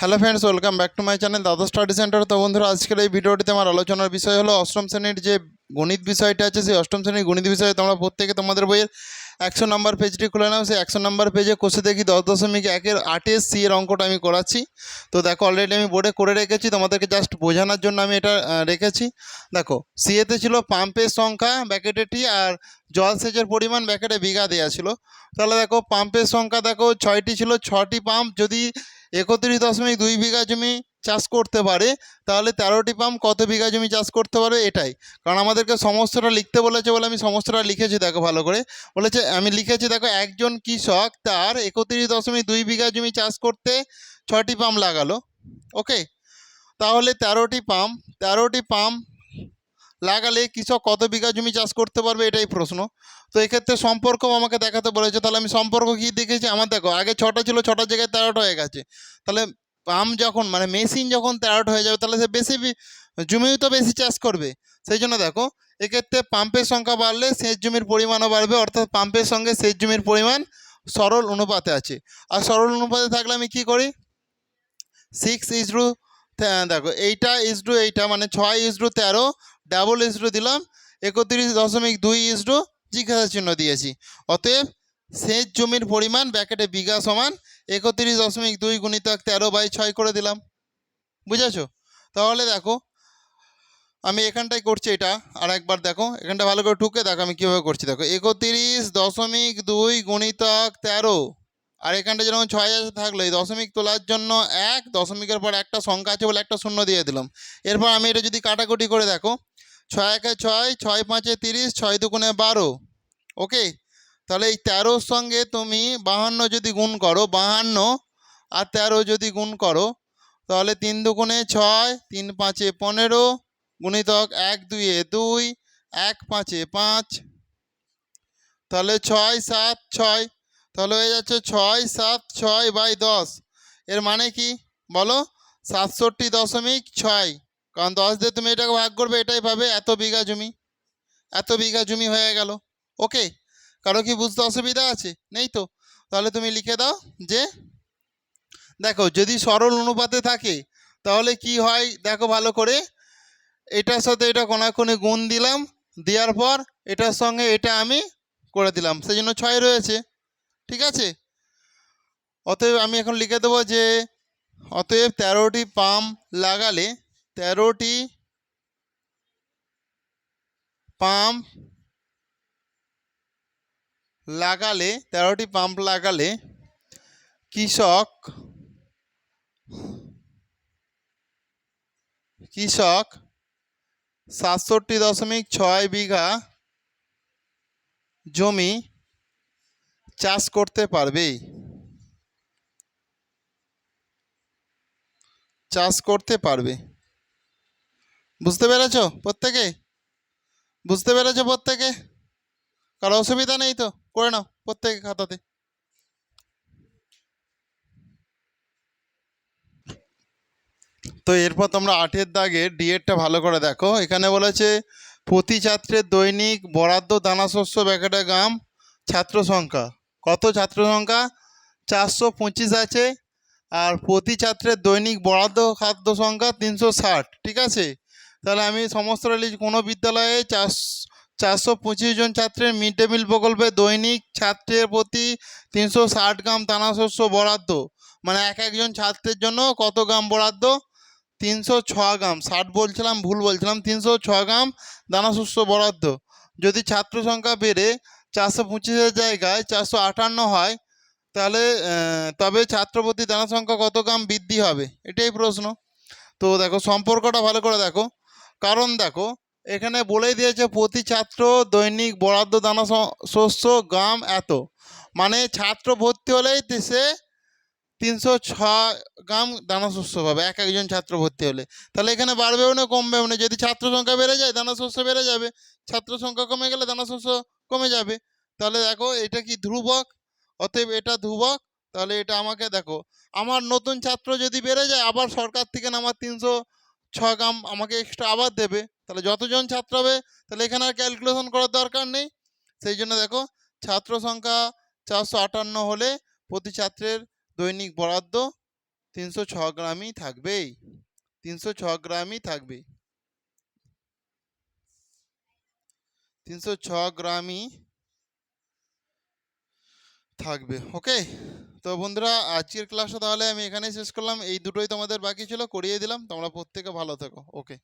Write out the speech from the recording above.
Hello friends welcome back to my channel Dada study centre তো বন্ধুরা, আজকের এই ভিডিওটিতে আমার আলোচনার বিষয় হলো অষ্টম শ্রেণির যে গণিত বিষয়টা আছে, সেই অষ্টম শ্রেণির গণিত বিষয়ে তোমরা প্রত্যেকে তোমাদের বইয়ের একশো নম্বর পেজটি খুলে নাও, সেই একশো নম্বর পেজে কষে দেখি দশ দশমিক একের আটের সি এর অঙ্কটা আমি করাচ্ছি। তো দেখো অলরেডি আমি বোর্ডে করে রেখেছি, তোমাদেরকে জাস্ট বোঝানোর জন্য আমি এটা রেখেছি। দেখো সি এতে ছিল পাম্পের সংখ্যা ব্যাকেটে টি আর জলসেচের পরিমাণ ব্যাকেটে বিঘা দেওয়া ছিল। তাহলে দেখো পাম্পের সংখ্যা দেখো, ছয়টি ছিল, ছটি পাম্প যদি একত্রিশ দশমিক দুই বিঘা জমি চাষ করতে পারে, তাহলে তেরোটি পাম্প কত বিঘা জমি চাষ করতে পারবে এটাই। কারণ আমাদেরকে সমস্তটা লিখতে বলেছে বলে আমি সমস্তটা লিখেছি, দেখো ভালো করে। বলেছে, আমি লিখেছি, দেখো, একজন কৃষক তার একত্রিশ দশমিক দুই বিঘা জমি চাষ করতে ছটি পাম্প লাগালো। ওকে? তাহলে তেরোটি পাম্প তেরোটি পাম্প লাগালে কৃষক কত বিঘা জমি চাষ করতে পারবে? এটাই প্রশ্ন। তো এক্ষেত্রে সম্পর্ক আমাকে দেখাতে বলেছে। তাহলে আমি সম্পর্ক কী দেখেছি? আমার দেখো, আগে ছটা ছিল ছটার জায়গায় তেরোটা হয়ে গেছে। তাহলে পাম্প যখন মানে মেশিন যখন তেরোটা হয়ে যাবে, তাহলে সে বেশি জমিও তো বেশি চাষ করবে। সেই জন্য দেখো, এক্ষেত্রে পাম্পের সংখ্যা বাড়লে সেচ জমির পরিমাণও বাড়বে, অর্থাৎ পাম্পের সঙ্গে সেচ জমির পরিমাণ সরল অনুপাতে আছে। আর সরল অনুপাতে থাকলে আমি কি করি? সিক্স ইজরু দেখো, এইটা ইস ইজরু এইটা মানে ছয় ইজরু তেরো ডাবল ইজরু দিলাম, একত্রিশ দশমিক দুই ইজরু জিজ্ঞাসা চিহ্ন দিয়েছি। অতএব সেচ জমির পরিমাণ ব্যাকেটে বিঘা সমান একত্রিশ দশমিক দুই গুণিতক তেরো বাই ছয় করে দিলাম। বুঝেছ? তাহলে দেখো, আমি এখানটায় করছি এটা, আর একবার দেখো, এখানটা ভালো করে ঠুকে দেখো আমি কীভাবে করছি। দেখো, একত্রিশ দশমিক দুই গুণিতক তেরো, আর এখানটা যেরকম ছয় আছে থাকল, এই দশমিক তোলার জন্য এক, দশমিকের পর একটা সংখ্যা আছে বলে একটা শূন্য দিয়ে দিলাম। এরপর আমি এটা যদি কাটাকুটি করে দেখো, ছয় একে ছয় ছয় পাঁচে তিরিশ, ছয় দুগুণে বারো, ওকে? তাহলে এই তেরোর সঙ্গে তুমি বাহান্ন যদি গুণ করো, বাহান্ন আর তেরো যদি গুণ করো, তাহলে তিন দুগুণে ছয়, তিন পাঁচে পনেরো, গুণিতক এক দুইয়ে দুই, এক পাঁচে পাঁচ। তাহলে ছয় সাত ছয়, তাহলে হয়ে যাচ্ছে ছয় সাত ছয় বাই দশ। এর মানে কি? বলো, সাতষট্টি দশমিক ছয়। কারণ দশ দিয়ে তুমি এটাকে ভাগ করবে, এটাই পাবে এত বিঘা জমি। এত বিঘা জমি হয়ে গেল। ওকে কারও কি বুঝতে অসুবিধা আছে? নেই তো। তাহলে তুমি লিখে দাও যে, দেখো, যদি সরল অনুপাতে থাকে, তাহলে কি হয়? দেখো ভালো করে। এটার সাথে এটা কোনাকুনি গুণ দিলাম। দেওয়ার পর এটার সঙ্গে এটা আমি করে দিলাম। সেই জন্য ছয় রয়েছে। ঠিক আছে? অতএব আমি এখন লিখে দেবো যে, অতএব তেরোটি পাম্প লাগালে তেরোটি পাম্প লাগালে, তেরোটি পাম্প লাগালে কৃষক কৃষক সাতষট্টি দশমিক ছয় বিঘা জমি চাষ করতে পারবে। চাষ করতে পারবে। বুঝতে পেরেছ প্রত্যেকে? বুঝতে পেরেছ প্রত্যেকে? কারও অসুবিধা নেই তো? করে নাও, প্রত্যেকে খাতাতে তো এরপর তোমরা আটের দাগে ডিএডটা ভালো করে দেখো। এখানে বলেছে, প্রতি ছাত্রের দৈনিক বরাদ্দ দানাশস্য ব্যাকেটে গ্রাম ছাত্র সংখ্যা। কত ছাত্র সংখ্যা? চারশো পঁচিশ আছে। আর প্রতি ছাত্রের দৈনিক বরাদ্দ খাদ্য সংখ্যা তিনশো ষাট, ঠিক আছে? তাহলে আমি সমস্ত কোনো বিদ্যালয়ে চার চারশো পঁচিশ জন ছাত্রের মিড ডে মিল প্রকল্পে দৈনিক ছাত্রের প্রতি তিনশো ষাট গ্রাম দানা শস্য বরাদ্দ। মানে এক একজন ছাত্রের জন্য কত গ্রাম বরাদ্দ? তিনশো ছ গ্রাম। ষাট বলছিলাম, ভুল বলছিলাম। তিনশো ছ গ্রাম দানা শস্য বরাদ্দ। যদি ছাত্র সংখ্যা বেড়ে চারশো পঁচিশের জায়গায় চারশো আটান্ন হয়, তাহলে তবে ছাত্রপ্রতি দানা সংখ্যা কত গ্রাম বৃদ্ধি হবে? এটাই প্রশ্ন। তো দেখো, সম্পর্কটা ভালো করে দেখো। কারণ দেখো এখানে বলেই দিয়েছে, প্রতি ছাত্র দৈনিক বরাদ্দ দানা শস্য, গ্রাম এত। মানে ছাত্র ভর্তি হলেই সে তিনশো ছ গ্রাম দানা শস্য পাবে, এক একজন ছাত্র ভর্তি হলে। তাহলে এখানে বাড়বেও না, কমবেও না? যদি ছাত্র সংখ্যা বেড়ে যায়, দানা শস্য বেড়ে যাবে। ছাত্র সংখ্যা কমে গেলে দানা শস্য কমে যাবে। তাহলে দেখো, এটা কি ধ্রুবক? অতএব এটা ধ্রুবক। তাহলে এটা আমাকে দেখো, আমার নতুন ছাত্র যদি বেড়ে যায়, আবার সরকার থেকে আমার তিনশো ছ গ্রাম আমাকে এক্সট্রা আবার দেবে। তাহলে যতজন ছাত্র হবে, তাহলে এখানে আর ক্যালকুলেশন করার দরকার নেই। সেই জন্য দেখো, ছাত্র সংখ্যা চারশো আটান্ন হলে প্রতি ছাত্রের দৈনিক বরাদ্দ তিনশো ছ গ্রামই থাকবেই তিনশো ছ গ্রামই থাকবে। তিনশো ছ গ্রামই থাকবে। ওকে তো বন্ধুরা, আজকের ক্লাসটা তাহলে আমি এখানেই শেষ করলাম। এই দুটোই তোমাদের বাকি ছিল, করিয়ে দিলাম। তোমরা প্রত্যেকে ভালো থেকো। ওকে